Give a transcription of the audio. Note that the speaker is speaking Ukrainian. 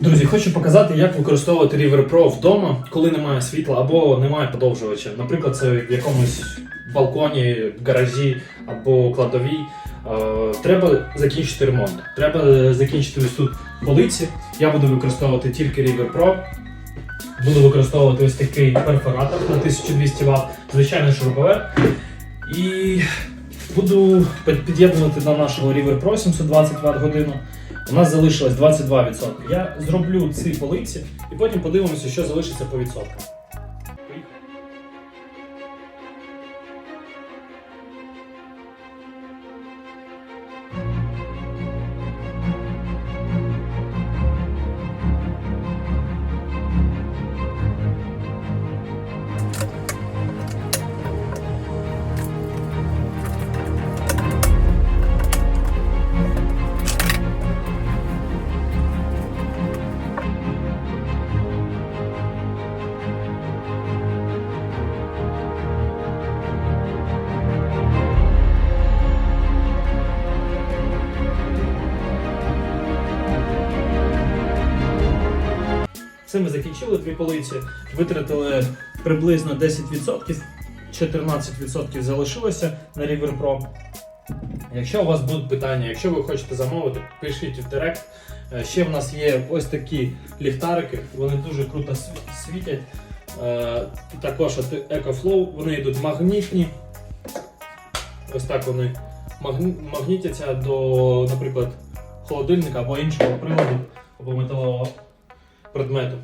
Друзі, хочу показати, як використовувати River Pro вдома, коли немає світла або немає подовжувача. Наприклад, це в якомусь балконі, гаражі або кладовій. Е, треба закінчити ремонт. Треба закінчити ось тут полиці. Я буду використовувати тільки River Pro. Буду використовувати ось такий перфоратор на 1200 Вт, звичайний шуруповерт. І буду під'єднувати до нашого River Pro 720 Вт годину. У нас залишилось 22%. Я зроблю ці полиці і потім подивимося, що залишиться по відсоткам. Це ми закінчили дві полиці, витратили приблизно 10%, 14% залишилося на River Якщо у вас будуть питання, якщо ви хочете замовити, пишіть в директ. Е, Ще в нас є ось такі ліхтарики, вони дуже круто світять. Е, Також EcoFlow, вони йдуть магнітні. Ось так вони магнітяться до, наприклад, холодильника або іншого приладу, або металового предмету.